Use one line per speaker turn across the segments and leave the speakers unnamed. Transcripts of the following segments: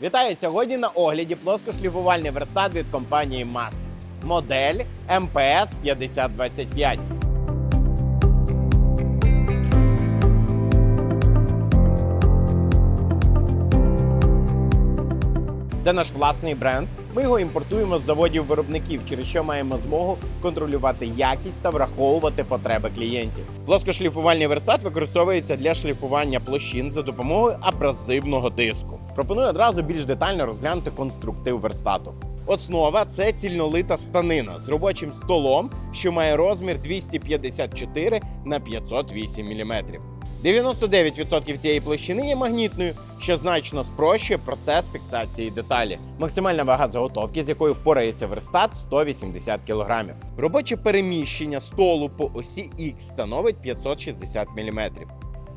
Вітаю сьогодні на огляді плоскошліфувальний верстат від компанії Mast. Модель МПС 5025. Це наш власний бренд. Ми його імпортуємо з заводів виробників, через що маємо змогу контролювати якість та враховувати потреби клієнтів. Плоскошліфувальний верстат використовується для шліфування площин за допомогою абразивного диску. Пропоную одразу більш детально розглянути конструктив верстату. Основа це цільнолита станина з робочим столом, що має розмір 254 на 508 мм. 99% цієї площини є магнітною, що значно спрощує процес фіксації деталі. Максимальна вага заготовки, з якою впорається верстат, 180 кг. Робоче переміщення столу по осі X становить 560 мм,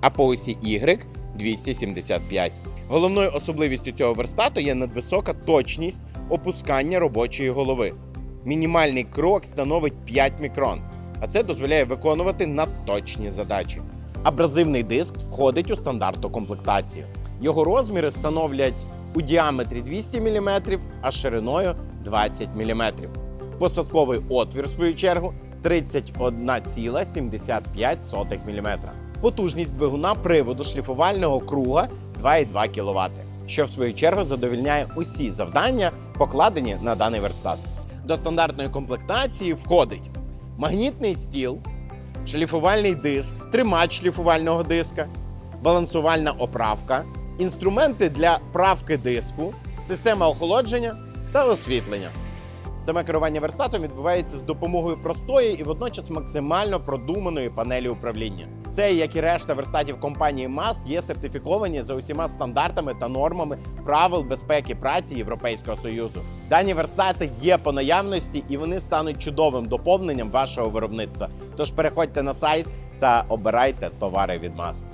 а по осі Y 275. Головною особливістю цього верстату є надвисока точність опускання робочої голови. Мінімальний крок становить 5 мікрон, а це дозволяє виконувати надточні задачі. Абразивний диск входить у стандартну комплектацію. Його розміри становлять у діаметрі 200 мм, а шириною 20 мм. Посадковий отвір, в свою чергу, 31,75 мм. Потужність двигуна приводу шліфувального круга 2,2 кВт, що в свою чергу задовільняє усі завдання, покладені на даний верстат. До стандартної комплектації входить магнітний стіл, шліфувальний диск, тримач шліфувального диска, балансувальна оправка, інструменти для правки диску, система охолодження та освітлення. Саме керування верстатом відбувається з допомогою простої і водночас максимально продуманої панелі управління. Це, як і решта верстатів компанії МАС, є сертифіковані за усіма стандартами та нормами правил безпеки праці Європейського союзу. Дані верстати є по наявності і вони стануть чудовим доповненням вашого виробництва. Тож переходьте на сайт та обирайте товари від МАС.